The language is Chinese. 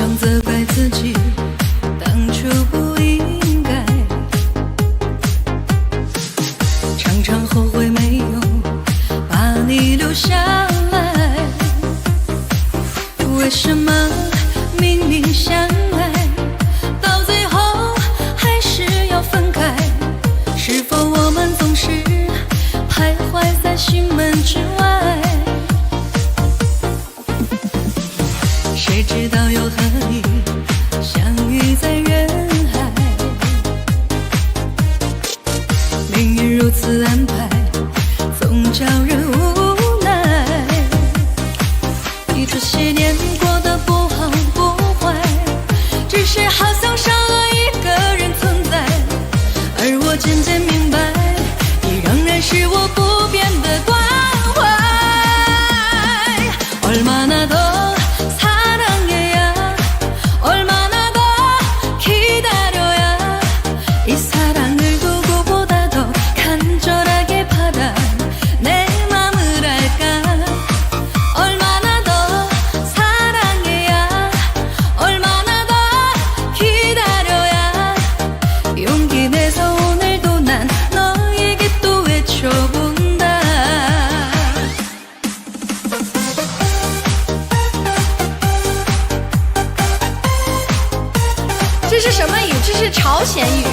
常责怪自己当初不应该，常常后悔没有把你留下来。为什么明明相爱，到最后还是要分开？是否我们总是徘徊在心门之外只是好像少了一个人存在。而我渐渐明白，你仍然是我这是什么语？这是朝鲜语。